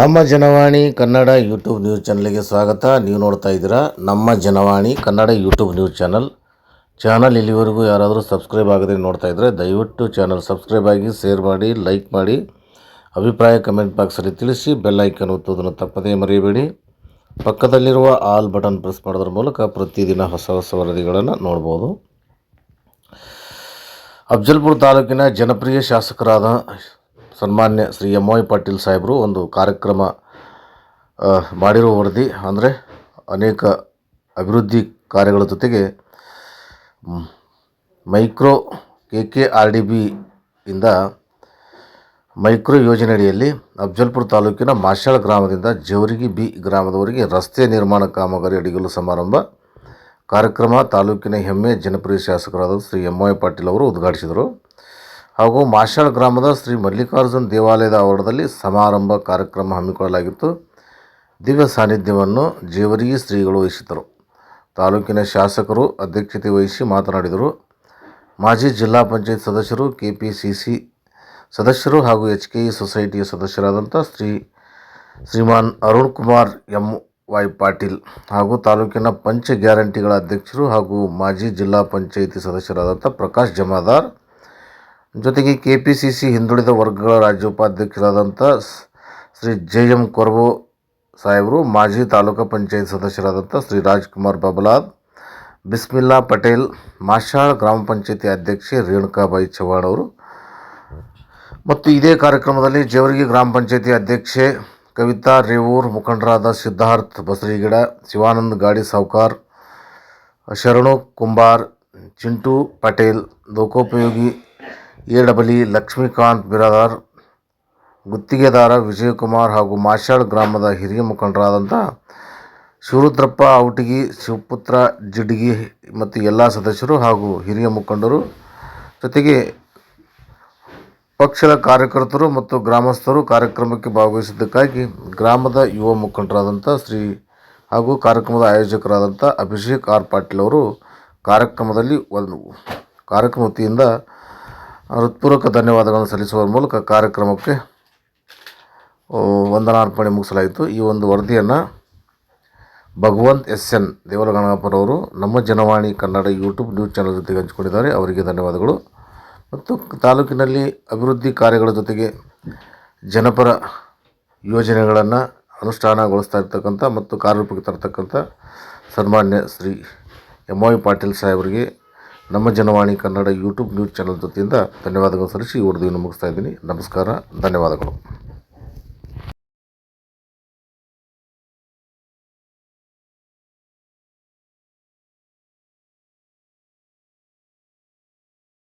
ನಮ್ಮ Janavani Kannada YouTube news ಚಾನಲ್ಗೆ ಸ್ವಾಗತ. ನೀವು ನೋಡ್ತಾ ಇದ್ದೀರಾ ನಮ್ಮ Janavani Kannada YouTube news channel. Channel ಇಲ್ಲಿವರೆಗೂ ಯಾರಾದರೂ ಸಬ್ಸ್ಕ್ರೈಬ್ ಆಗದೆ ನೋಡ್ತಾ ಇದ್ದರೆ ದಯವಿಟ್ಟು ಚಾನಲ್ ಸಬ್ಸ್ಕ್ರೈಬ್ ಆಗಿ, ಶೇರ್ ಮಾಡಿ, ಲೈಕ್ ಮಾಡಿ, ಅಭಿಪ್ರಾಯ ಕಮೆಂಟ್ ಬಾಕ್ಸಲ್ಲಿ ತಿಳಿಸಿ, ಬೆಲ್ ಐಕನ್ ಒತ್ತುವುದನ್ನು ತಪ್ಪದೇ ಮರೆಯಬೇಡಿ ಪಕ್ಕದಲ್ಲಿರುವ ಆಲ್ ಬಟನ್ ಪ್ರೆಸ್ ಮಾಡೋದ್ರ ಮೂಲಕ ಪ್ರತಿದಿನ ಹೊಸ ಹೊಸ ವರದಿಗಳನ್ನು ನೋಡ್ಬೋದು. ಅಫ್ಜಲ್ಪುರ ತಾಲೂಕಿನ ಜನಪ್ರಿಯ ಶಾಸಕರಾದ ಸನ್ಮಾನ್ಯ ಶ್ರೀ ಎಂ ವೈ ಪಾಟೀಲ್ ಸಾಹೇಬರು ಒಂದು ಕಾರ್ಯಕ್ರಮ ಮಾಡಿರುವ ವರದಿ. ಅಂದರೆ ಅನೇಕ ಅಭಿವೃದ್ಧಿ ಕಾರ್ಯಗಳ ಜೊತೆಗೆ micro K K R D B ಇಂದ ಮೈಕ್ರೋ ಯೋಜನೆಯಡಿಯಲ್ಲಿ ಅಫ್ಜಲ್ಪುರ ತಾಲೂಕಿನ ಮಾಶಾಳ ಗ್ರಾಮದಿಂದ ಜವರಿಗಿ ಬಿ ಗ್ರಾಮದವರೆಗೆ ರಸ್ತೆ ನಿರ್ಮಾಣ ಕಾಮಗಾರಿ ಅಡಿಗಲು ಸಮಾರಂಭ ಕಾರ್ಯಕ್ರಮ ತಾಲೂಕಿನ ಹೆಮ್ಮೆ ಜನಪ್ರಿಯ ಶಾಸಕರಾದ ಶ್ರೀ ಎಂ ವೈ ಪಾಟೀಲ್ ಅವರು ಉದ್ಘಾಟಿಸಿದರು. ಹಾಗೂ ಮಾಶಾಳ್ ಗ್ರಾಮದ ಶ್ರೀ ಮಲ್ಲಿಕಾರ್ಜುನ ದೇವಾಲಯದ ಆವರಣದಲ್ಲಿ ಸಮಾರಂಭ ಕಾರ್ಯಕ್ರಮ ಹಮ್ಮಿಕೊಳ್ಳಲಾಗಿತ್ತು. ದಿವ್ಯ ಸಾನ್ನಿಧ್ಯವನ್ನು ಜೇವರಿಗಿ ಶ್ರೀಗಳು ವಹಿಸಿದ್ದರು. ತಾಲೂಕಿನ ಶಾಸಕರು ಅಧ್ಯಕ್ಷತೆ ವಹಿಸಿ ಮಾತನಾಡಿದರು. ಮಾಜಿ ಜಿಲ್ಲಾ ಪಂಚಾಯತ್ ಸದಸ್ಯರು ಕೆ ಪಿ ಸಿ ಸಿ ಸದಸ್ಯರು ಹಾಗೂ ಎಚ್ ಕೆ ಇ ಸೊಸೈಟಿಯ ಸದಸ್ಯರಾದಂಥ ಶ್ರೀ ಶ್ರೀಮಾನ್ ಅರುಣ್ ಕುಮಾರ್ ಎಂ ವೈ ಪಾಟೀಲ್ ಹಾಗೂ ತಾಲೂಕಿನ ಪಂಚ ಗ್ಯಾರಂಟಿಗಳ ಅಧ್ಯಕ್ಷರು ಹಾಗೂ ಮಾಜಿ ಜಿಲ್ಲಾ ಪಂಚಾಯಿತಿ ಸದಸ್ಯರಾದಂಥ ಪ್ರಕಾಶ್ ಜಮಾದಾರ್ ಜೊತೆಗೆ ಕೆ ಪಿ ಸಿ ಸಿ ಹಿಂದುಳಿದ ವರ್ಗಗಳ ರಾಜ್ಯ ಉಪಾಧ್ಯಕ್ಷರಾದಂಥ ಶ್ರೀ ಜೆ ಎಂ ಕೊರಬು ಸಾಹೇಬರು, ಮಾಜಿ ತಾಲೂಕು ಪಂಚಾಯತ್ ಸದಸ್ಯರಾದಂಥ ಶ್ರೀ ರಾಜ್ಕುಮಾರ್ ಬಬಲಾದ್, ಬಿಸ್ಮಿಲ್ಲಾ ಪಟೇಲ್ ಮಾಶಾಳ್ ಗ್ರಾಮ ಪಂಚಾಯತಿ ಅಧ್ಯಕ್ಷೆ ರೇಣುಕಾಬಾಯಿ ಚವ್ಹಾಣ್ ಅವರು. ಮತ್ತು ಇದೇ ಕಾರ್ಯಕ್ರಮದಲ್ಲಿ ಜೇವರ್ಗಿ ಗ್ರಾಮ ಪಂಚಾಯತಿ ಅಧ್ಯಕ್ಷೆ ಕವಿತಾ ರೇವೂರ್, ಮುಖಂಡರಾದ ಸಿದ್ಧಾರ್ಥ್ ಬಸರಿಗಿಡ, ಶಿವಾನಂದ್ ಗಾಡಿ ಸಾವ್ಕಾರ್, ಶರಣು ಕುಂಬಾರ್, ಚಿಂಟು ಪಟೇಲ್, ಲೋಕೋಪಯೋಗಿ ಎ ಲಕ್ಷ್ಮೀಕಾಂತ್ ಬಿರಾದಾರ್, ಗುತ್ತಿಗೆದಾರ ವಿಜಯಕುಮಾರ್ ಹಾಗೂ ಮಾಶಾಳ್ ಗ್ರಾಮದ ಹಿರಿಯ ಮುಖಂಡರಾದಂಥ ಶಿವರುದ್ರಪ್ಪ ಔಟಗಿ, ಶಿವಪುತ್ರ ಜಿಡ್ಗಿ ಮತ್ತು ಎಲ್ಲ ಸದಸ್ಯರು ಹಾಗೂ ಹಿರಿಯ ಮುಖಂಡರು ಜೊತೆಗೆ ಪಕ್ಷದ ಕಾರ್ಯಕರ್ತರು ಮತ್ತು ಗ್ರಾಮಸ್ಥರು ಕಾರ್ಯಕ್ರಮಕ್ಕೆ ಭಾಗವಹಿಸಿದ್ದಕ್ಕಾಗಿ ಗ್ರಾಮದ ಯುವ ಮುಖಂಡರಾದಂಥ ಶ್ರೀ ಹಾಗೂ ಕಾರ್ಯಕ್ರಮದ ಆಯೋಜಕರಾದಂಥ ಅಭಿಷೇಕ್ ಆರ್ ಪಾಟೀಲ್ ಅವರು ಕಾರ್ಯಕ್ರಮದಲ್ಲಿ ಒಂದು ಕಾರ್ಯಕ್ರಮ ವತಿಯಿಂದ ಹೃತ್ಪೂರ್ವಕ ಧನ್ಯವಾದಗಳನ್ನು ಸಲ್ಲಿಸುವ ಮೂಲಕ ಕಾರ್ಯಕ್ರಮಕ್ಕೆ ವಂದನಾರ್ಪಣೆ ಮುಗಿಸಲಾಯಿತು. ಈ ಒಂದು ವರದಿಯನ್ನು ಭಗವಂತ್ ಎಸ್ ಎನ್ ದೇವರಗಣಪ್ಪನವರು ನಮ್ಮ Janavani Kannada YouTube news channel ಜೊತೆಗೆ ಹಂಚಿಕೊಂಡಿದ್ದಾರೆ. ಅವರಿಗೆ ಧನ್ಯವಾದಗಳು. ಮತ್ತು ತಾಲೂಕಿನಲ್ಲಿ ಅಭಿವೃದ್ಧಿ ಕಾರ್ಯಗಳ ಜೊತೆಗೆ ಜನಪರ ಯೋಜನೆಗಳನ್ನು ಅನುಷ್ಠಾನಗೊಳಿಸ್ತಾ ಇರ್ತಕ್ಕಂಥ ಮತ್ತು ಕಾರ್ಯರೂಪಕ್ಕೆ ತರತಕ್ಕಂಥ ಸನ್ಮಾನ್ಯ ಶ್ರೀ ಎಂ ವೈ ಪಾಟೀಲ್ ಸಾಹೇಬರಿಗೆ ನಮ್ಮ Janavani Kannada YouTube news channel ಜೊತೆಯಿಂದ ಧನ್ಯವಾದಗಳು ಸಲ್ಲಿಸಿ ವರದಿಯನ್ನು ಮುಗಿಸ್ತಾ ಇದ್ದೀನಿ. ನಮಸ್ಕಾರ ಧನ್ಯವಾದಗಳು.